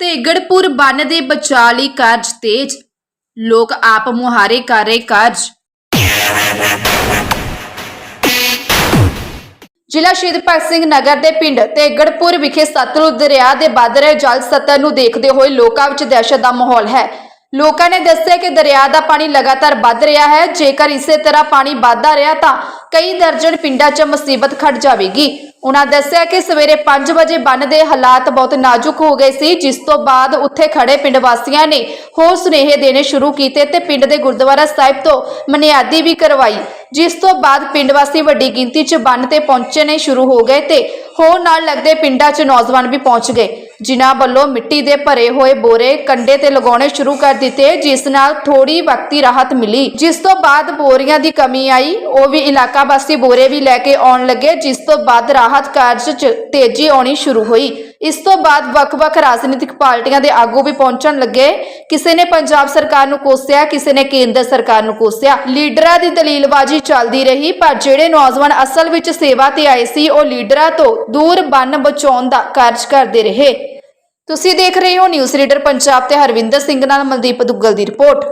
ਤੇਗੜਪੁਰ ਬੰਨ ਦੇ ਬਚਾਅ ਲਈ ਕਾਰਜ ਤੇਜ਼। ਲੋਕ ਆਪ ਮੁਹਾਰੇ ਕਰ ਰਹੇ ਕਾਰਜ। ਜ਼ਿਲ੍ਹਾ ਸ਼ਹੀਦ ਭਗਤ ਸਿੰਘ ਨਗਰ ਦੇ ਪਿੰਡ ਤੇਗੜਪੁਰ ਵਿਖੇ ਸਤਲੁਜ ਦਰਿਆ ਦੇ ਵੱਧ ਰਹੇ ਜਲ ਸਤਰ ਨੂੰ ਦੇਖਦੇ ਹੋਏ ਲੋਕਾਂ ਵਿੱਚ ਦਹਿਸ਼ਤ ਦਾ ਮਾਹੌਲ ਹੈ। ਲੋਕਾਂ ਨੇ ਦੱਸਿਆ ਕਿ ਦਰਿਆ ਦਾ ਪਾਣੀ ਲਗਾਤਾਰ ਵੱਧ ਰਿਹਾ ਹੈ। ਜੇਕਰ ਇਸੇ ਤਰ੍ਹਾਂ ਪਾਣੀ ਵੱਧਦਾ ਰਿਹਾ ਤਾਂ ਕਈ ਦਰਜਨ ਪਿੰਡਾਂ 'ਚ ਮੁਸੀਬਤ ਖੜ ਜਾਵੇਗੀ। ਉਹਨਾਂ ਦੱਸਿਆ ਕਿ ਸਵੇਰੇ 5 ਵਜੇ ਬੰਨ ਦੇ ਹਾਲਾਤ ਬਹੁਤ ਨਾਜ਼ੁਕ ਹੋ ਗਏ ਸੀ, ਜਿਸ ਤੋਂ ਬਾਅਦ ਉੱਥੇ ਖੜੇ ਪਿੰਡ ਵਾਸੀਆਂ ਨੇ ਹੋਰ ਸੁਨੇਹੇ ਦੇਣੇ ਸ਼ੁਰੂ ਕੀਤੇ ਤੇ ਪਿੰਡ ਦੇ ਗੁਰਦੁਆਰਾ ਸਾਹਿਬ ਤੋਂ ਮਨਿਆਦੀ ਵੀ ਕਰਵਾਈ, ਜਿਸ ਤੋਂ ਬਾਅਦ ਪਿੰਡ ਵਾਸੀ ਵੱਡੀ ਗਿਣਤੀ 'ਚ ਬੰਨ ਤੇ ਪਹੁੰਚਣੇ ਸ਼ੁਰੂ ਹੋ ਗਏ ਤੇ ਹੋਰ ਨਾਲ ਲੱਗਦੇ ਪਿੰਡਾਂ 'ਚ ਨੌਜਵਾਨ ਵੀ ਪਹੁੰਚ ਗਏ। ਜਿਨ੍ਹਾਂ ਵੱਲੋਂ ਮਿੱਟੀ ਦੇ ਭਰੇ ਹੋਏ ਬੋਰੇ ਕੰਡੇ ਤੇ ਲਗਾਉਣੇ ਸ਼ੁਰੂ ਕਰ ਦਿੱਤੇ, ਜਿਸ ਨਾਲ ਥੋੜੀ ਵਕਤੀ ਰਾਹਤ ਮਿਲੀ। ਜਿਸ ਤੋਂ ਬਾਅਦ ਬੋਰੀਆਂ ਦੀ ਕਮੀ ਆਈ, ਉਹ ਵੀ ਇਲਾਕਾ ਵਾਸੀ ਬੋਰੇ ਵੀ ਲੈ ਕੇ ਆਉਣ ਲੱਗੇ, ਜਿਸ ਤੋਂ ਬਾਅਦ ਰਾਹਤ ਕਾਰਜ 'ਚ ਤੇਜ਼ੀ ਆਉਣੀ ਸ਼ੁਰੂ ਹੋਈ। ਇਸ ਤੋਂ ਬਾਅਦ ਵੱਖ-ਵੱਖ ਰਾਜਨੀਤਿਕ ਪਾਰਟੀਆਂ ਦੇ ਆਗੂ ਵੀ ਪਹੁੰਚਣ ਲੱਗੇ। ਕਿਸੇ ਨੇ ਪੰਜਾਬ ਸਰਕਾਰ ਨੂੰ ਕੋਸਿਆ, ਕਿਸੇ ਨੇ ਕੇਂਦਰ ਸਰਕਾਰ ਨੂੰ ਕੋਸਿਆ। ਲੀਡਰਾਂ ਦੀ ਦਲੀਲਬਾਜ਼ੀ ਚੱਲਦੀ ਰਹੀ, ਪਰ ਜਿਹੜੇ ਨੌਜਵਾਨ ਅਸਲ ਵਿੱਚ ਸੇਵਾ ਤੇ ਆਏ ਸੀ, ਉਹ ਲੀਡਰਾਂ ਤੋਂ ਦੂਰ ਬੰਨ ਬਚਾਉਣ ਦਾ ਕਾਰਜ ਕਰਦੇ ਰਹੇ। ਤੁਸੀਂ ਦੇਖ ਰਹੇ ਹੋ ਨਿਊਜ਼ ਰੀਡਰ ਪੰਜਾਬ ਤੇ ਹਰਵਿੰਦਰ ਸਿੰਘ ਨਾਲ ਮਨਦੀਪ ਦੁੱਗਲ ਦੀ ਰਿਪੋਰਟ।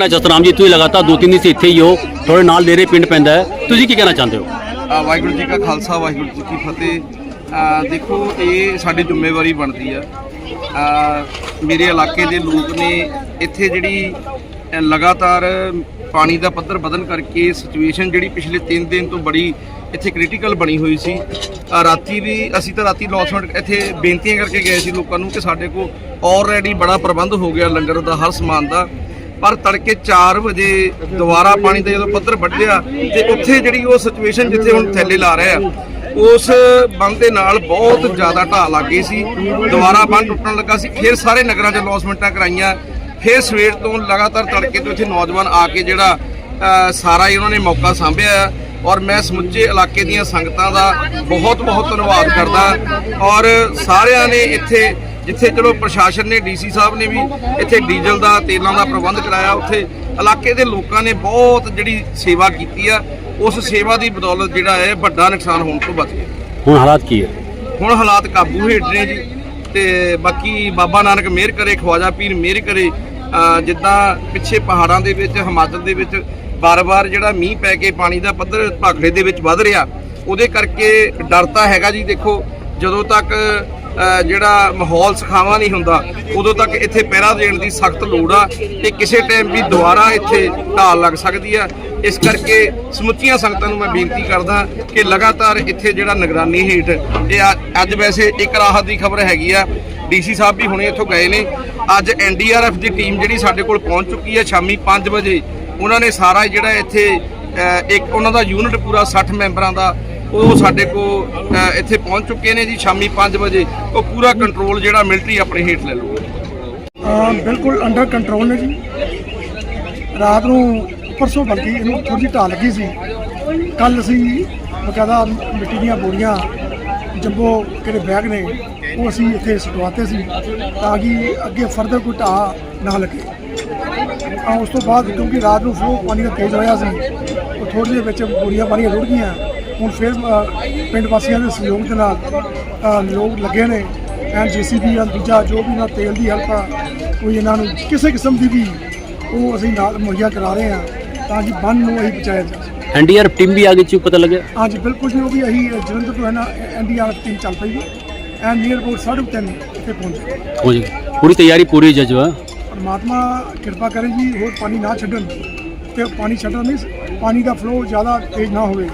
ਨਾ ਜਸਰਾਮ ਜੀ ਤੁਸੀਂ ਲਗਾਤਾਰ ਦੋ ਤਿੰਨ ਦਿਨ ਸੇ ਇੱਥੇ ਹੀ ਹੋ ਤੁਹਾਡੇ ਨਾਲ ਨੇੜੇ ਪਿੰਡ ਪੈਂਦਾ ਹੈ। ਤੁਸੀਂ ਕੀ ਕਹਿਣਾ ਚਾਹੁੰਦੇ ਹੋ? ਅ, ਵਾਹਿਗੁਰੂ ਜੀ ਕਾ ਖਾਲਸਾ ਵਾਹਿਗੁਰੂ ਜੀ ਕੀ ਫਤਿਹ। ਅ, ਦੇਖੋ ਇਹ ਸਾਡੀ ਜ਼ਿੰਮੇਵਾਰੀ ਬਣਦੀ ਆ। ਅ, ਮੇਰੇ ਇਲਾਕੇ ਦੇ ਲੋਕ ਨੇ ਇੱਥੇ ਜਿਹੜੀ ਲਗਾਤਾਰ ਪਾਣੀ ਦਾ ਪੱਧਰ ਵਧਣ ਕਰਕੇ ਸਿਚੁਏਸ਼ਨ ਜਿਹੜੀ ਪਿਛਲੇ 3 ਦਿਨ ਤੋਂ ਬੜੀ ਇੱਥੇ ਕ੍ਰਿਟੀਕਲ ਬਣੀ ਹੋਈ ਸੀ। ਰਾਤੀ ਵੀ ਅਸੀਂ ਤਾਂ ਰਾਤੀ ਲੌਸਮੈਂਟ ਇੱਥੇ ਬੇਨਤੀਆਂ ਕਰਕੇ ਗਏ ਸੀ ਲੋਕਾਂ ਨੂੰ ਕਿ ਸਾਡੇ ਕੋਲ ਆਲਰੇਡੀ ਬੜਾ ਪ੍ਰਬੰਧ ਹੋ ਗਿਆ ਲੰਗਰ ਦਾ, ਹਰ ਸਮਾਨ ਦਾ। ਪਰ ਤੜਕੇ 4 ਵਜੇ ਦੁਬਾਰਾ ਪਾਣੀ ਦਾ ਜਦੋਂ ਪੱਧਰ ਵੱਢਿਆ ਤੇ ਉੱਥੇ ਜਿਹੜੀ ਉਹ ਸਿਚੁਏਸ਼ਨ ਜਿੱਥੇ ਹੁਣ ਥੈਲੇ ਲਾ ਰਹੇ ਆ, ਉਸ ਬੰਦ ਦੇ ਨਾਲ ਬਹੁਤ ਜ਼ਿਆਦਾ ਢਾਹ ਲੱਗ ਗਈ ਸੀ। ਦੁਬਾਰਾ ਬੰਦ ਟੁੱਟਣ ਲੱਗਾ ਸੀ। ਫਿਰ ਸਾਰੇ ਨਗਰਾਂ 'ਚ ਲੌਸਮੈਂਟਾਂ ਕਰਾਈਆਂ। ਫਿਰ ਸਵੇਰ ਤੋਂ ਲਗਾਤਾਰ ਤੜਕੇ ਤੋਂ ਇੱਥੇ ਨੌਜਵਾਨ ਆ ਕੇ ਜਿਹੜਾ ਸਾਰਾ ਹੀ ਉਹਨਾਂ ਨੇ ਮੌਕਾ ਸਾਂਭਿਆ ਔਰ ਮੈਂ ਸਮੁੱਚੇ ਇਲਾਕੇ ਦੀਆਂ ਸੰਗਤਾਂ ਦਾ ਬਹੁਤ ਬਹੁਤ ਧੰਨਵਾਦ ਕਰਦਾ ਔਰ ਸਾਰਿਆਂ ਨੇ ਇੱਥੇ ਜਿੱਥੇ ਚਲੋ ਪ੍ਰਸ਼ਾਸਨ ਨੇ ਡੀਸੀ ਸਾਹਿਬ ਨੇ ਵੀ ਇੱਥੇ ਡੀਜ਼ਲ ਦਾ ਤੇਲਾਂ ਦਾ ਪ੍ਰਬੰਧ ਕਰਾਇਆ ਉੱਥੇ ਇਲਾਕੇ ਦੇ ਲੋਕਾਂ ਨੇ ਬਹੁਤ ਜਿਹੜੀ ਸੇਵਾ ਕੀਤੀ ਆ ਉਸ ਸੇਵਾ ਦੀ ਬਦੌਲਤ ਜਿਹੜਾ ਹੈ ਵੱਡਾ ਨੁਕਸਾਨ ਹੋਣ ਤੋਂ ਬਚ ਗਿਆ। ਹੁਣ ਹਾਲਾਤ ਕੀ ਹੈ? ਹੁਣ ਹਾਲਾਤ ਕਾਬੂ ਹੇਠ ਨੇ ਜੀ। ਤੇ ਬਾਕੀ ਬਾਬਾ ਨਾਨਕ ਮਿਹਰ ਕਰੇ, ਖਵਾਜਾ ਪੀਰ ਮਿਹਰ ਕਰੇ ਜਿੱਦਾਂ ਪਿੱਛੇ ਪਹਾੜਾਂ ਦੇ ਵਿੱਚ, ਹਿਮਾਚਲ ਦੇ ਵਿੱਚ ਬਾਰ-ਬਾਰ ਜਿਹੜਾ ਮੀਂਹ ਪੈ ਕੇ ਪਾਣੀ ਦਾ ਪੱਧਰ ਭਾਖੜੇ ਦੇ ਵਿੱਚ ਵੱਧ ਰਿਹਾ, ਉਹਦੇ ਕਰਕੇ ਡਰ ਤਾਂ ਹੈਗਾ ਜੀ, ਦੇਖੋ, ਜਦੋਂ ਤੱਕ ਜਿਹੜਾ ਮਾਹੌਲ ਸਖਾਵਾ ਨਹੀਂ ਹੁੰਦਾ, ਉਦੋਂ ਤੱਕ ਇੱਥੇ ਪਹਿਰਾ ਦੇਣ ਦੀ ਸਖਤ ਲੋੜ ਆ ਤੇ ਕਿਸੇ ਟਾਈਮ ਵੀ ਦੁਬਾਰਾ ਇੱਥੇ ਢਾਲ ਲੱਗ ਸਕਦੀ ਆ। ਇਸ ਕਰਕੇ ਸਮੁੱਚੀਆਂ ਸੰਗਤਾਂ ਨੂੰ ਮੈਂ ਬੇਨਤੀ ਕਰਦਾ ਕਿ ਲਗਾਤਾਰ ਇੱਥੇ ਜਿਹੜਾ ਨਿਗਰਾਨੀ ਹੇਠ ਇਹ ਅ- ਅੱਜ ਵੈਸੇ ਇੱਕ ਰਾਹਤ ਦੀ ਖਬਰ ਹੈਗੀ ਆ। ਡੀਸੀ ਸਾਹਿਬ ਵੀ ਹੁਣੇ ਇੱਥੋਂ ਗਏ ਨੇ। ਅੱਜ ਐਨਡੀਆਰਐਫ ਦੀ ਟੀਮ ਜਿਹੜੀ ਸਾਡੇ ਕੋਲ ਪਹੁੰਚ ਚੁੱਕੀ ਹੈ ਸ਼ਾਮੀ 5 ਵਜੇ। ਉਹਨਾਂ ਨੇ ਸਾਰਾ ਜਿਹੜਾ ਇੱਥੇ ਇੱਕ ਉਹਨਾਂ ਦਾ ਯੂਨਿਟ ਪੂਰਾ 60 ਮੈਂਬਰਾਂ ਦਾ ਉਹ ਸਾਡੇ ਕੋਲ ਇੱਥੇ ਪਹੁੰਚ ਚੁੱਕੇ ਨੇ ਜੀ ਸ਼ਾਮੀ 5 ਵਜੇ। ਉਹ ਪੂਰਾ ਕੰਟਰੋਲ ਜਿਹੜਾ ਮਿਲਟਰੀ ਆਪਣੇ ਹੇਠ ਲੈ ਲਊਗਾ। ਬਿਲਕੁਲ ਅੰਡਰ ਕੰਟਰੋਲ ਨੇ ਜੀ। ਰਾਤ ਨੂੰ ਪਰਸੋਂ ਬਲਕਿ ਇਹਨੂੰ ਥੋੜੀ ਜਿਹੀ ਢਾਹ ਲੱਗੀ ਸੀ। ਕੱਲ ਅਸੀਂ ਬਕਾਇਦਾ ਮਿੱਟੀ ਦੀਆਂ ਬੋਰੀਆਂ, ਜੰਬੋ ਕਿਹੜੇ ਬੈਗ ਨੇ, ਉਹ ਅਸੀਂ ਇੱਥੇ ਸਟਵਾਤੇ ਸੀ ਤਾਂ ਕਿ ਅੱਗੇ ਫਰਦਰ ਕੋਈ ਢਾਹ ਨਾ ਲੱਗੇ। ਆ ਉਸ ਤੋਂ ਬਾਅਦ ਕਿਉਂਕਿ ਰਾਤ ਨੂੰ ਫਲੋ ਪਾਣੀ ਦਾ ਤੇਜ਼ ਹੋਇਆ ਸੀ, ਉਹ ਥੋੜੀ ਜਿਹੇ ਵਿੱਚ ਬੋਰੀਆਂ ਪਾਣੀਆਂ ਰੁੜ ਗਈਆਂ। ਹੁਣ ਫਿਰ ਪਿੰਡ ਵਾਸੀਆਂ ਦੇ ਸਹਿਯੋਗ ਦੇ ਨਾਲ ਲੋਕ ਲੱਗੇ ਨੇ ਐਨ ਜੀਸੀਬੀ ਆ ਦੂਜਾ ਜੋ ਵੀ ਨਾ ਤੇਲ ਦੀ ਹੈਲਪ ਆ ਕੋਈ ਇਹਨਾਂ ਨੂੰ ਕਿਸੇ ਕਿਸਮ ਦੀ ਵੀ ਉਹ ਅਸੀਂ ਨਾਲ ਮੁਹੱਈਆ ਕਰਾ ਰਹੇ ਹਾਂ ਤਾਂ ਕਿ ਬੰਨ ਨੂੰ ਅਸੀਂ ਬਚਾਇਆ ਜਾ ਸਕੇ। ਐਨਡੀਆਰਐਫ ਟੀਮ ਵੀ ਆ ਗਈ ਸੀ ਪਤਾ ਲੱਗਿਆ? ਹਾਂਜੀ ਬਿਲਕੁਲ ਜੀ ਉਹ ਵੀ ਅਸੀਂ ਜਲੰਧਰ ਤੋਂ ਹੈ ਨਾ ਐਨਡੀਆਰਐਫ ਟੀਮ ਚੱਲ ਪਈ ਐਨ ਨੀਅਰ ਅਬਾਊਟ 3:30 ਇੱਥੇ ਪਹੁੰਚੇ ਹੋ ਜੀ। ਪੂਰੀ ਤਿਆਰੀ ਪੂਰੀ ਜਜਵਾ ਪਰਮਾਤਮਾ ਕਿਰਪਾ ਕਰੇ ਜੀ ਹੋਰ ਪਾਣੀ ਨਾ ਛੱਡਣ ਤੇ ਪਾਣੀ ਛੱਡਣ ਨਹੀਂ ਪਾਣੀ ਦਾ ਫਲੋ ਜ਼ਿਆਦਾ ਤੇਜ਼ ਨਾ ਹੋਵੇ।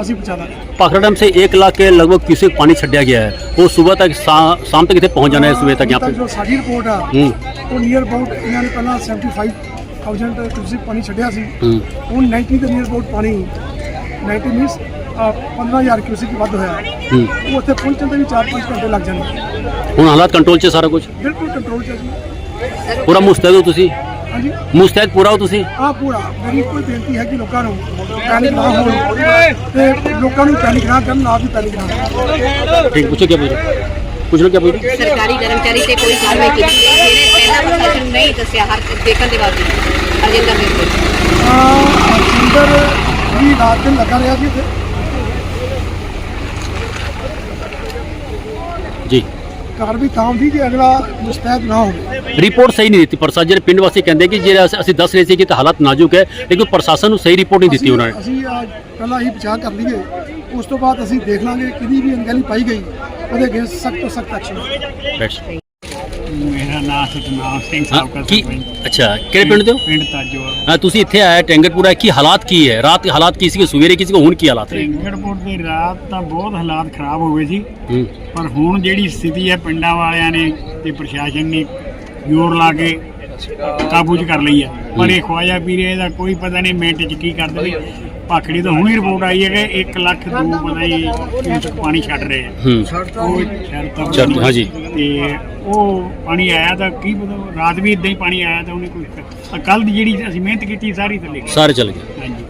ਅਸੀਂ ਬਚਾ ਲਾਂਗੇ पाखड़ा डैम से एक लाख के लगभग क्यूसेक पानी छड़िया गया है वो सुबह तक शा- शाम तक इतने पहुंच जाना है सुबह तक यहाँ ਹੁਣ ਜੋ पे ਸਾਡੀ ਰਿਪੋਰਟ ਆ ਹੂੰ। ਉਹ ਨੀਅਰ ਅਬਾਊਟ ਇਹਨਾਂ ਨੇ ਪਹਿਲਾਂ 75000 ਤੁਸੀਂ ਪਾਣੀ ਛੱਡਿਆ ਸੀ ਹੂੰ। ਹੁਣ 90 ਦੇ ਨੀਅਰ ਅਬਾਊਟ ਪਾਣੀ 90 ਮੀਨਸ 15000 ਕਿਊਸਿਕ ਵੱਧ ਹੋਇਆ ਹੂੰ। ਉਹ ਉੱਥੇ ਪਹੁੰਚਣ ਦੇ ਵੀ 4-5 ਘੰਟੇ ਲੱਗ ਜਾਣਗੇ ਹੁਣ ਹਾਲਾਤ ਕੰਟਰੋਲ 'ਚ ਸਾਰਾ ਕੁਝ ਬਿਲਕੁਲ ਕੰਟਰੋਲ ਚ ਆ ਜੀ ਪੂਰਾ ਮੁਸਤੈਦ ਹੋ ਤੁਸੀਂ ਹਾਂਜੀ? ਮੁਸਤੈਦ ਪੂਰਾ ਹੋ ਤੁਸੀਂ? ਆ ਪੂਰਾ। ਮੇਰੀ ਕੋਈ ਬੇਨਤੀ ਹੈ ਕਿ ਲੋਕਾਂ ਨੂੰ। ਪਹਿਲੀ ਨਾ ਹੋਣ। ਤੇ ਲੋਕਾਂ ਨੂੰ ਪਹਿਲੀ ਨਾ ਕਰਨ ਨਾ ਵੀ ਪਹਿਲੀ ਨਾ ਠੀਕ ਪੁੱਛੋ ਕੀ ਪੁੱਛੋ। ਪੁੱਛ ਲੋ ਕੀ ਪੁੱਛੋ। ਸਰਕਾਰੀ ਕਰਮਚਾਰੀ ਤੇ ਕੋਈ ਕਾਰਵਾਈ ਕੀਤੀ ਗਈ। ਜਿਹੜੇ ਪਹਿਲਾਂ ਪ੍ਰਸ਼ਾਸਨ ਨੂੰ ਨਹੀਂ ਦੱਸਿਆ ਹਰ ਦੇਖਣ ਦੇ ਬਾਵਜੂਦ ਅਰਜਿੰਦਰ ਦੇ ਉੱਤੇ। ਆ ਅਰਜਿੰਦਰ ਵੀ ਰਾਤ ਦਿਨ ਲੱਗਾ ਰਿਹਾ ਸੀ ਇੱਥੇ। ਜੀ। ਘਰ ਵੀ ਤਾਂ ਹੁੰਦੀ ਕਿ ਅਗਲਾ ਮੁਸਤੈਦ ਨਾ ਹੋਵੇ। ਰਿਪੋਰਟ ਸਹੀ ਨਹੀਂ ਦਿੱਤੀ। ਪ੍ਰਸ਼ਾਸਨ ਜਿਹੜੇ ਪਿੰਡ ਵਾਸੀ ਕਹਿੰਦੇ ਕਿ ਜਿਹੜੇ ਅਸੀਂ- ਅਸੀਂ ਦੱਸ ਰਹੇ ਸੀ ਕਿ ਤਾਂ ਹਾਲਾਤ ਨਾਜ਼ੁਕ ਹੈ ਲੇਕਿਨ ਪ੍ਰਸ਼ਾਸਨ ਨੂੰ ਸਹੀ ਰਿਪੋਰਟ ਨਹੀਂ ਦਿੱਤੀ ਉਹਨਾਂ ਨੇ। ਅਸੀਂ ਅੱਜ ਪਹਿਲਾਂ ਹੀ ਬਚਾਅ ਕਰ ਲਈਏ। ਉਸ ਤੋਂ ਬਾਅਦ ਅਸੀਂ ਦੇਖ ਲਾਂਗੇ ਕਿਹਦੀ ਵੀ ਅਣਗਹਿਲੀ ਪਾਈ ਗਈ। ਉਹਦੇ ਅਗੇਂਸਟ ਸਖਤ ਤੋਂ ਸਖਤ ਐਕਸ਼ਨ ਮੇਰਾ ਨਾਮ ਸਤਨਾਮ ਸਿੰਘ ਹਾਂ, ਸਾਬਕਾ ਕੀ ਸਰਪੰਚ ਅੱਛਾ ਕਿਹੜੇ ਪਿੰਡ ਦੇ ਹੋ ਪਿੰਡ ਤਾਜੋ। ਹਾਂ, ਤੁਸੀਂ ਇੱਥੇ ਆਏ ਟੈਂਗਰਪੁਰਾ ਕੀ ਹਾਲਾਤ ਕੀ ਹੈ? ਰਾਤ ਹਾਲਾਤ ਕੀ ਸੀ ਸਵੇਰੇ ਕੀ ਸੀ ਹੁਣ ਕੀ ਹਾਲਾਤ ਨੇ? ਟਿੰਗੜਪੁਰ ਦੀ ਰਾਤ ਤਾਂ ਬਹੁਤ ਹਾਲਾਤ ਖਰਾਬ ਹੋ ਗਏ ਸੀ। ਹੂੰ। ਪਰ ਹੁਣ ਜਿਹੜੀ ਸਥਿਤੀ ਹੈ ਪਿੰਡਾਂ ਵਾਲਿਆਂ ਨੇ ਤੇ ਪ੍ਰਸ਼ਾਸਨ ਨੇ ਜ਼ੋਰ ਲਾ ਕੇ ਕਾਬੂ 'ਚ ਕਰ ਲਈ ਹੈ ਪਰ ਇਹ ਖਵਾਜਾ ਪੀਰੇ ਦਾ ਕੋਈ ਪਤਾ ਨਹੀਂ ਮਿੰਟ 'ਚ ਕੀ ਕਰ ਦੇਵੇ ਭਾਖੜੀ ਤੋਂ ਹੁਣੀ ਰਿਪੋਰਟ ਆਈ ਹੈ ਕਿ 1 ਲੱਖ ਦੋ ਪਤਾ ਕਿਊਸਕ ਪਾਣੀ ਛੱਡ ਰਹੇ ਆ। ਹੂੰ। ਉਹ ਸ਼ਰਤ ਛੱਡ, ਹਾਂਜੀ। ਤੇ ਉਹ ਪਾਣੀ ਆਇਆ ਤਾਂ ਕੀ ਪਤਾ ਰਾਤ ਵੀ ਇਦਾਂ ਹੀ ਪਾਣੀ ਆਇਆ ਤਾਂ ਉਹਨੇ ਕੋਈ ਕੱਲ ਦੀ ਜਿਹੜੀ ਅਸੀਂ ਮਿਹਨਤ ਕੀਤੀ ਸਾਰੀ ਥੱਲੇ। ਸਾਰੇ ਚਲੇ ਗਏ। ਹਾਂਜੀ।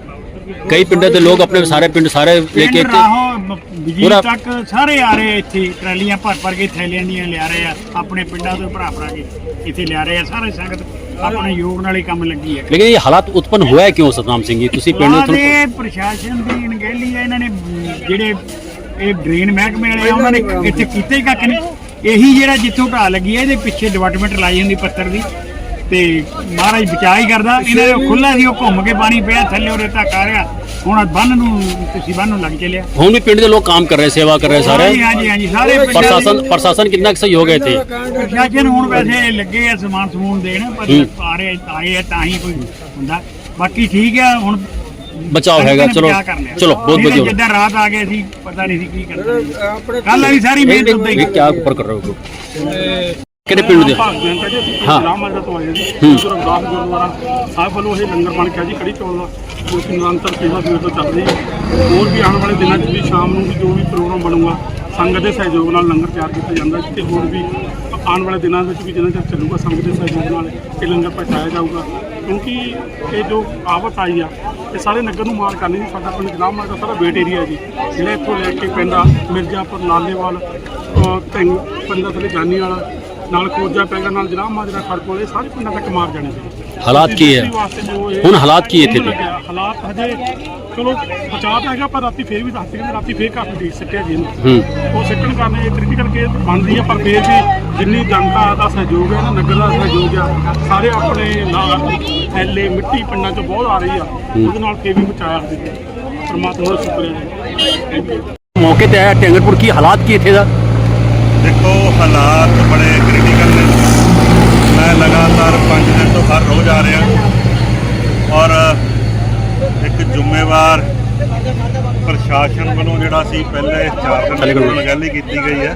ਕਈ ਪਿੰਡਾਂ ਦੇ ਲੋਕ ਆਪਣੇ ਸਾਰੇ ਪਿੰਡ ਸਾਰੇ ਲੈ ਕੇ ਇੱਥੇ ਬਿਜਲੀ ਪੂਰਾ- ਤੱਕ ਸਾਰੇ ਆ ਰਹੇ ਇੱਥੇ ਟਰਾਲੀਆਂ ਭਰ ਭਰ ਕੇ ਥੈਲੀਆਂ ਦੀਆਂ ਲਿਆ ਰਹੇ ਆ ਆਪਣੇ ਪਿੰਡਾਂ ਤੋਂ ਭਰਾ ਭਰਾ ਕੇ ਇੱਥੇ ਲਿਆ ਰਹੇ ਆ ਸਾਰੇ ਸੰਗਤ ਆਪਣੇ ਯੋਗ ਨਾਲ ਹੀ ਕੰਮ ਲੱਗੀ ਹੈ। ਲੇਕਿਨ ਇਹ ਹਾਲਾਤ ਉਤਪਨ ਹੋਇਆ ਕਿਉਂ ਸਤਨਾਮ ਸਿੰਘ ਜੀ? ਤੁਸੀਂ ਪਿੰਡ ਤੋਂ ਦੇ ਪ੍ਰਸ਼ਾਸਨ ਦੀ ਅਣਗਹਿਲੀ ਹੈ ਇਹਨਾਂ ਨੇ ਜਿਹੜੇ ਇਹ ਡਰੇਨ ਮਹਿਕਮੇ ਵਾਲੇ ਆ ਉਹਨਾਂ ਨੇ ਇੱਥੇ ਕੀਤਾ ਹੀ ਕੱਖ ਨਹੀਂ। ਇਹੀ ਜਿਹੜਾ ਜਿੱਥੋਂ ਢਾਹ ਲੱਗੀ ਹੈ ਇਹਦੇ ਪਿੱਛੇ ਡਿਪਾਰਟਮੈਂਟ ਲਾਈ ਹੁੰਦੀ ਪੱਤਰ ਦੀ। ਤੇ ਮਹਾਰਾਜ ਬਚਾ ਹੀ ਕਰਦਾ ਇਹਨਾਂ ਨੇ ਖੁੱਲਾ ਸੀ ਉਹ ਘੁੰਮ ਕੇ ਪਾਣੀ ਪਿਆ ਥੱਲੇ ਉਹਦੇ ਤੱਕ ਆ ਰਿਹਾ। ਹੁਣ ਬੰਨ ਨੂੰ ਤੁਸੀਂ ਬੰਨ ਨੂੰ ਲੱਗ ਚੱਲਿਆ। ਹੁਣ ਵੀ ਪਿੰਡ ਦੇ ਲੋਕ ਕੰਮ ਕਰ ਰਹੇ ਸੇਵਾ ਕਰ ਰਹੇ ਸਾਰੇ। ਹਾਂਜੀ ਹਾਂਜੀ ਹਾਂਜੀ ਸਾਰੇ ਪ੍ਰਸ਼ਾਸਨ ਕਿੰਨਾ ਕੁ ਸਹਿਯੋਗ ਹੈ ਇੱਥੇ? ਪ੍ਰਸ਼ਾਸਨ ਹੁਣ ਵੈਸੇ ਲੱਗੇ ਆ ਸਮਾਨ ਸਮੂਨ ਦੇਣ ਪਰ। ਆ ਰਹੇ ਆਏ ਆ ਤਾਂ ਹੀ ਕੋਈ ਹੁੰਦਾ। ਬਾਕੀ ਠੀਕ ਆ ਹੁਣ ਬਚਾਓ ਹੈਗਾ ਚਲੋ। ਲਿਆ। ਚਲੋ ਬਹੁਤ ਵਧੀਆ। ਜਿੱਦਾਂ ਰਾਤ ਆ ਗਏ ਸੀ ਪਤਾ ਨਹੀਂ ਸੀ ਕੀ ਕਰਨਾ। ਕੱਲ ਵਾਲੀ ਸਾਰੀ ਮਿਹਨਤ ਉੱਤੇ ਹੀ ਇਹ ਕਿਆ ਉੱਪਰ ਕਰ ਰਹੇ ਹੋ? ਕਿਹੜੇ ਪਿੰਡ ਦੇ? ਭਾਗਿਆਂ ਕਾ ਜੀ ਅਸੀਂ ਹਾਂ। ਮਾਜਰਾ ਤੋਂ ਆਏ ਹਾਂ ਜੀ। ਹੂੰ। ਗੁਰੂ ਰਵਿਦਾਸ ਗੁਰਦੁਆਰਾ ਸਾਹਿਬ ਵੱਲੋਂ ਇਹ ਲੰਗਰ ਬਣ ਕੇ ਆ ਜੀ ਕੜੀ ਚੌਲ ਦਾ। ਜੋ ਕਿ ਨਿਰੰਤਰ ਸੇਵਾ ਸਵੇਰ ਤੋਂ ਚੱਲ ਰਹੀ ਹੈ ਹੋਰ ਵੀ ਆਉਣ ਵਾਲੇ ਦਿਨਾਂ 'ਚ ਵੀ ਸ਼ਾਮ ਨੂੰ ਵੀ ਜੋ ਵੀ ਪ੍ਰੋਗਰਾਮ ਬਣੂਗਾ ਸੰਗਤ ਦੇ ਸਹਿਯੋਗ ਨਾਲ ਲੰਗਰ ਤਿਆਰ ਕੀਤਾ ਜਾਂਦਾ ਹੈ ਤੇ ਹੋਰ ਵੀ ਆਉਣ ਵਾਲੇ ਦਿਨਾਂ ਵਿੱਚ ਵੀ ਜਿੰਨਾ ਚਿਰ ਚੱਲੂਗਾ ਸੰਗਤ ਦੇ ਸਹਿਯੋਗ ਨਾਲ ਇਹ ਲੰਗਰ ਪਹੁੰਚਾਇਆ ਜਾਊਗਾ। ਕਿਉਂਕਿ ਇਹ ਜੋ ਆਫਤ ਆਈ ਆ ਇਹ ਸਾਰੇ ਨਗਰ ਨੂੰ ਮਾਰ ਕਰਨੀ ਜੀ। ਸਾਡਾ ਪਿੰਡ ਮਾਰ ਦਾ ਸਾਰਾ ਵੇਟ ਏਰੀਆ ਜੀ। ਜਿਹੜਾ ਇੱਥੋਂ ਲੈ ਕੇ ਪੈਂਦਾ ਮਿਰਜ਼ਾਪੁਰ ਨਾਲੇਵਾਲ ਅਹ ਢਿੰਗ ਪਿੰਡਾਂ ਥਲੇ ਜਾਨੀ ਵਾਲਾ ਨਾਲ ਖੋਜਾ ਪੈਗਾ ਨਾਲ ਜਨਾਬ ਮਾਜਰਾ ਖੜਕੋਲ ਸਾਰੇ ਪਿੰਡਾਂ ਤੱਕ ਮਾਰ ਜਾਣੇ ਸੀ। ਹਾਲਾਤ ਕੀ ਹੈ? ਹੁਣ ਹਾਲਾਤ ਕੀ ਇੱਥੇ? ਦੇ? ਹਾਲਾਤ ਹਜੇ ਚਲੋ ਬਚਾਅ ਤਾਂ ਹੈਗਾ ਪਰ ਰਾਤੀ ਫੇਰ ਵੀ ਦੱਸਦੇ ਕਿ ਰਾਤੀ ਫੇਰ ਕਾਫੀ ਡੀਕ ਸਿੱਟਿਆ ਜੀ ਹੂੰ। ਉਹ ਸਿੱਟਣ ਕਾਰਨ ਇਹ ਕ੍ਰਿਟੀਕਲ ਕੇਸ ਬਣਦੀ ਆ ਪਰ ਫੇਰ ਵੀ ਜਿੰਨੀ ਜਨਤਾ ਦਾ ਸਹਿਯੋਗ ਹੈ ਨਾ ਨਗਰ ਦਾ ਸਹਿਯੋਗ ਆ ਸਾਰੇ ਆਪਣੇ ਨਾਲ ਥੈਲੇ ਮਿੱਟੀ ਪਿੰਡਾਂ ਚੋਂ ਬਹੁਤ ਆ ਰਹੀ ਆ ਉਹਦੇ ਨਾਲ ਫੇਰ ਵੀ ਬਚਾਇਆ ਸੀ ਪਰਮਾਤਮਾ ਦਾ ਸ਼ੁਕਰ ਹੈ। ਜੀ ਮੌਕੇ ਤੇ ਆਇਆ ਟੈਂਗਰਪੁਰ ਕੀ ਹਾਲਾਤ ਕੀ ਇੱਥੇ ਦਾ? ਦੇਖੋ ਹਾਲਾਤ ਬੜੇ ਮੈਂ ਲਗਾਤਾਰ 5 ਦਿਨ ਤੋਂ ਹਰ ਰੋਜ਼ ਆ ਰਿਹਾ ਔਰ ਇੱਕ ਜ਼ਿੰਮੇਵਾਰ ਪ੍ਰਸ਼ਾਸਨ ਵੱਲੋਂ ਜਿਹੜਾ ਸੀ ਪਹਿਲੇ 4 ਦਿਨ ਚੱਲ ਪਹਿਲਾਂ ਗੱਲ ਹੀ ਕੀਤੀ ਗਈ ਹੈ।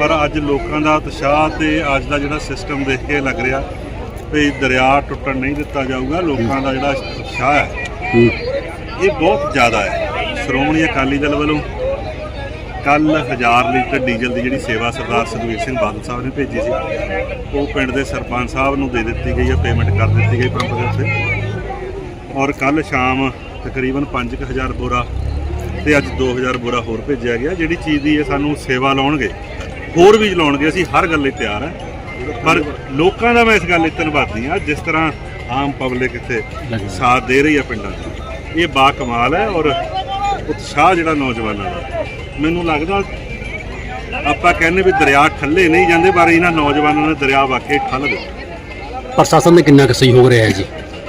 ਪਰ ਅੱਜ ਲੋਕਾਂ ਦਾ ਉਤਸ਼ਾਹ ਤੇ ਅੱਜ ਦਾ ਜਿਹੜਾ ਸਿਸਟਮ ਦੇਖ ਕੇ ਲੱਗ ਰਿਹਾ ਵੀ ਦਰਿਆ ਟੁੱਟਣ ਨਹੀਂ ਦਿੱਤਾ ਜਾਊਗਾ ਲੋਕਾਂ ਦਾ ਜਿਹੜਾ ਉਤਸ਼ਾਹ ਹੈ। ਇਹ ਬਹੁਤ ਜ਼ਿਆਦਾ ਹੈ। ਸ਼੍ਰੋਮਣੀ ਅਕਾਲੀ ਦਲ ਵੱਲੋਂ ਕੱਲ 1000 ਲੀਟਰ ਡੀਜ਼ਲ ਦੀ ਜਿਹੜੀ ਸੇਵਾ ਸਰਦਾਰ ਸੁਖਬੀਰ ਸਿੰਘ ਬਾਦਲ ਸਾਹਿਬ ਨੇ ਭੇਜੀ ਸੀ। ਉਹ ਪਿੰਡ ਦੇ ਸਰਪੰਚ ਸਾਹਿਬ ਨੂੰ ਦੇ ਦਿੱਤੀ ਗਈ ਹੈ ਪੇਮੈਂਟ ਕਰ ਦਿੱਤੀ ਗਈ ਪੰਪ ਦੇ ਉੱਤੇ। ਔਰ ਕੱਲ ਸ਼ਾਮ ਤਕਰੀਬਨ 5000 ਬੋਰਾ ਤੇ ਅੱਜ 2000 ਬੋਰਾ ਹੋਰ ਭੇਜਿਆ ਗਿਆ ਜਿਹੜੀ ਚੀਜ਼ ਦੀ ਇਹ ਸਾਨੂੰ ਸੇਵਾ ਲਾਉਣਗੇ ਹੋਰ ਵੀ ਲਾਉਣਗੇ ਅਸੀਂ ਹਰ ਗੱਲ ਲਈ ਤਿਆਰ ਹਾਂ। ਪਰ ਲੋਕਾਂ ਦਾ ਮੈਂ ਇਸ ਗੱਲ ਲਈ ਧੰਨਵਾਦੀ ਹਾਂ ਜਿਸ ਤਰ੍ਹਾਂ ਆਮ ਪਬਲਿਕ ਇੱਥੇ ਸਾਥ ਦੇ ਰਹੀ ਹੈ ਪਿੰਡਾਂ 'ਚ। ਇਹ ਬਾ ਕਮਾਲ ਹੈ ਔਰ ਉਤਸ਼ਾਹ ਜਿਹੜਾ ਨੌਜਵਾਨਾਂ ਦਾ। ਮੈਨੂੰ ਲੱਗਦਾ ਆਪਾਂ ਕਹਿੰਦੇ ਵੀ ਦਰਿਆ ਠੱਲੇ ਨਹੀਂ ਜਾਂਦੇ ਪਰ ਇਹਨਾਂ ਨੌਜਵਾਨਾਂ ਨੇ ਦਰਿਆ ਵਾਕਈ ਠੱਲ ਦਿੱਤਾ। ਪ੍ਰਸ਼ਾਸਨ ਨੇ ਕਿੰਨਾ ਕੁ ਸਹਿਯੋਗ ਰਿਹਾ ਹੈ ਜੀ?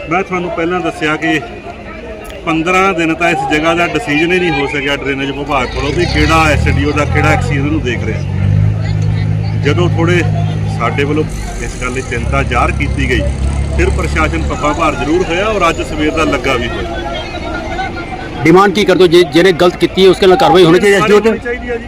ਮੈਂ ਤੁਹਾਨੂੰ ਪਹਿਲਾਂ ਦੱਸਿਆ ਕਿ 15 ਦਿਨ ਤਾਂ ਇਸ ਜਗ੍ਹਾ ਦਾ ਡਿਸੀਜਨ ਹੀ ਨਹੀਂ ਹੋ ਸਕਿਆ ਡਰੇਨੇਜ ਵਿਭਾਗ ਕੋਲੋਂ ਵੀ ਕਿਹੜਾ ਐਸਡੀਓ ਦਾ ਕਿਹੜਾ ਐਕਸੀਜ਼ਨ ਨੂੰ ਦੇਖ ਰਿਹਾ। ਜਦੋਂ ਥੋੜੇ ਸਾਡੇ ਵੱਲੋਂ ਇਸ ਗੱਲ ਦੀ ਚਿੰਤਾ ਜ਼ਾਹਰ ਕੀਤੀ ਗਈ ਫਿਰ ਪ੍ਰਸ਼ਾਸਨ ਪੱਪਾ ਭਾਰ ਜ਼ਰੂਰ ਹੋਇਆ ਔਰ ਅੱਜ ਸਵੇਰ ਦਾ ਲੱਗਾ ਵੀ ਹੋਇਆ। ਡਿਮਾਂਡ ਕੀ ਕਰਦੇ ਹੋ? ਜੇ ਜਿਹਨੇ ਗਲਤ ਕੀਤੀ ਹੈ ਉਸਕੇ ਨਾਲ ਕਾਰਵਾਈ ਹੋਣੀ ਚਾਹੀਦੀ ਐਸਡੀਓ ਤੇ ਚਾਹੀਦੀ ਆ ਜੀ।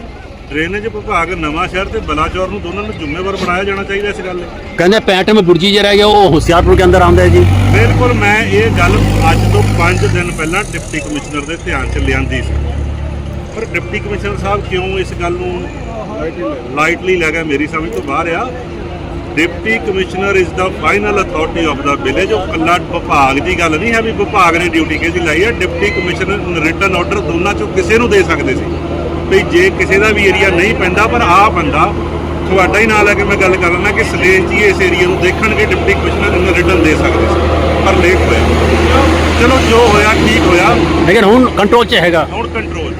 ਡਰੇਨੇਜ ਵਿਭਾਗ ਨਵਾਂ ਸ਼ਹਿਰ ਤੇ ਬਲਾਚੌਰ ਨੂੰ ਦੋਨਾਂ ਨੂੰ ਜ਼ਿੰਮੇਵਾਰ ਬਣਾਇਆ ਜਾਣਾ ਚਾਹੀਦਾ ਇਸ ਗੱਲ ਲਈ। ਕਹਿੰਦੇ ਪੈਂਟ ਮੇ ਬੁਰਜੀ ਜੇ ਰਹਿ ਗਿਆ ਉਹ ਹੁਸ਼ਿਆਰਪੁਰ ਦੇ ਅੰਦਰ ਆਉਂਦਾ ਹੈ ਜੀ। ਬਿਲਕੁਲ ਮੈਂ ਇਹ ਗੱਲ ਅੱਜ ਤੋਂ 5 ਦਿਨ ਪਹਿਲਾਂ ਡਿਪਟੀ ਕਮਿਸ਼ਨਰ ਦੇ ਧਿਆਨ 'ਚ ਲਿਆਂਦੀ ਸੀ। ਪਰ ਡਿਪਟੀ ਕਮਿਸ਼ਨਰ ਸਾਹਿਬ ਕਿਉਂ ਇਸ ਗੱਲ ਨੂੰ ਲਾਈਟਲੀ ਲੈ ਗਿਆ ਮੇਰੀ ਸਮਝ ਤੋਂ ਬਾਹਰ ਆ। Deputy commissioner is the final authority of the village ਉਹ ਅੱਲਾ ਵਿਭਾਗ ਦੀ ਗੱਲ ਨਹੀਂ ਹੈ ਵੀ ਵਿਭਾਗ ਨੇ ਡਿਊਟੀ ਕਿਹਦੀ ਲਾਈ ਹੈ। ਡਿਪਟੀ ਕਮਿਸ਼ਨਰ ਰਿਟਨ ਆਰਡਰ ਦੋਨਾਂ ਚੋਂ ਕਿਸੇ ਨੂੰ ਦੇ ਸਕਦੇ ਸੀ। ਵੀ ਜੇ ਕਿਸੇ ਦਾ ਵੀ ਏਰੀਆ ਨਹੀਂ ਪੈਂਦਾ ਪਰ ਆ ਬੰਦਾ ਤੁਹਾਡਾ ਹੀ ਨਾਲ ਹੈ ਕਿ ਮੈਂ ਗੱਲ ਕਰ ਲੈਣਾ ਕਿ ਸਲੇਸ਼ ਜੀ ਇਸ ਏਰੀਆ ਨੂੰ ਦੇਖਣਗੇ ਡਿਪਟੀ ਕਮਿਸ਼ਨਰ ਨੂੰ ਰਿਟਨ ਦੇ ਸਕਦੇ ਸੀ। ਪਰ ਲੇਟ ਹੋਇਆ। ਚਲੋ ਜੋ ਹੋਇਆ ਠੀਕ ਹੋਇਆ। ਲੇਕਿਨ ਹੁਣ ਕੰਟਰੋਲ 'ਚ ਹੈਗਾ। ਹੁਣ ਕੰਟਰੋਲ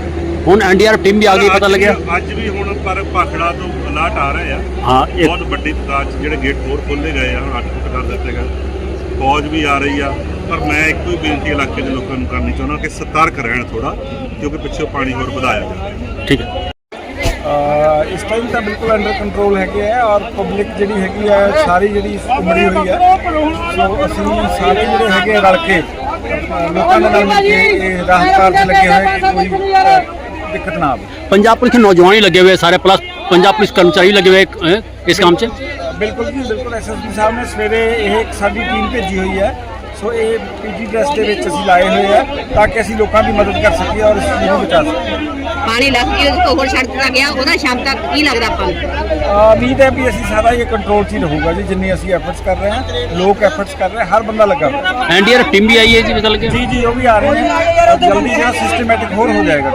ਹੁਣ ਐਨਡੀਆਰ ਟੀਮ ਵੀ ਆ ਗਈ ਪਤਾ ਲੱਗਿਆ। ਅੱਜ ਵੀ ਹੁਣ ਪਰ ਭਾਖੜਾ ਹਾਲਾਤ ਆ ਰਹੇ ਆ ਹਾਂ ਬਹੁਤ ਵੱਡੀ ਤਦਾਦ ਜਿਹੜੇ ਗੇਟ ਹੋਰ ਖੋਲੇ ਗਏ ਆ ਹੁਣ ਅੱਠ ਕਰ ਦਿੱਤੇ ਗਏ ਫੌਜ ਵੀ ਆ ਰਹੀ ਆ ਪਰ ਮੈਂ ਇੱਕੋ ਹੀ ਬੇਨਤੀ ਇਲਾਕੇ ਦੇ ਲੋਕਾਂ ਨੂੰ ਕਰਨੀ ਚਾਹੁੰਦਾ ਕਿ ਸਤਰਕ ਰਹਿਣ ਥੋੜਾ ਕਿਉਂਕਿ ਪਿੱਛੋਂ ਪਾਣੀ ਹੋਰ ਵਧਾਇਆ ਜਾ ਰਿਹਾ ਠੀਕ ਹੈ ਇਸ ਟਾਈਮ ਤਾਂ ਬਿਲਕੁਲ ਅੰਡਰ ਕੰਟਰੋਲ ਹੈਗੇ ਆ ਔਰ ਪਬਲਿਕ ਜਿਹੜੀ ਹੈਗੀ ਆ ਸਾਰੀ ਜਿਹੜੀ ਉਮੜੀ ਹੋਈ ਆ ਸੋ ਅਸੀਂ ਸਾਰੇ ਜਿਹੜੇ ਹੈਗੇ ਰਲ ਕੇ ਲੋਕਾਂ ਦੇ ਨਾਲ ਰਾਹਤ ਕਾਰਜ ਲੱਗੇ ਹੋਏ ਕੋਈ ਦਿੱਕਤ ਨਾ ਆਵੇ ਪੰਜਾਬ ਪੁਲਿਸ ਨੌਜਵਾਨ ਹੀ ਲੱਗੇ ਹੋਏ ਸਾਰੇ ਪਲੱਸ ਪੰਜਾਬ ਪੁਲਿਸ ਕਰਮਚਾਰੀ ਲੱਗੇ ਹੋਏ ਇਸ ਕੰਮ 'ਚ? ਬਿਲਕੁਲ ਜੀ ਬਿਲਕੁਲ ਐਸਐਸਪੀ ਸਾਹਿਬ ਨੇ ਸਵੇਰੇ ਇਹ ਸਾਡੀ ਟੀਮ ਭੇਜੀ ਹੋਈ ਹੈ। ਸੋ ਇਹ ਪੀਜੀ ਡਰੈਸ ਦੇ ਵਿੱਚ ਅਸੀਂ ਲਾਏ ਹੋਏ ਆ ਤਾਂ ਕਿ ਅਸੀਂ ਲੋਕਾਂ ਦੀ ਮਦਦ ਕਰ ਸਕੀਏ ਔਰ ਇਸ ਨੂੰ ਬਚਾ ਸਕੀਏ। ਪਾਣੀ ਲੱਗ ਕੇ ਉਹ ਹੋਰ ਛੱਡ ਦਿੱਤਾ ਗਿਆ ਉਹਦਾ ਸ਼ਾਮ ਤੱਕ ਕੀ ਲੱਗਦਾ ਆਪਾਂ ਨੂੰ? ਉਮੀਦ ਹੈ ਵੀ ਅਸੀਂ ਸਾਰਾ ਇਹ ਕੰਟਰੋਲ 'ਚ ਹੀ ਰਹੂਗਾ ਜੀ ਜਿੰਨੀ ਅਸੀਂ ਐਫਰਟਸ ਕਰ ਰਹੇ ਹਾਂ ਲੋਕ ਐਫਰਟਸ ਕਰ ਰਹੇ ਹਰ ਬੰਦਾ ਲੱਗਾ ਹੋਇਆ। ਟੀਮ ਵੀ ਆਈ ਹੈ ਜੀ ਬਦਲ ਕੇ? ਜੀ ਜੀ ਉਹ ਵੀ ਆ ਰਹੇ ਨੇ ਜਲਦੀ ਜਿਹੜਾ ਸਿਸਟਮੈਟਿਕ ਹੋਰ ਹੋ ਜਾਏਗਾ।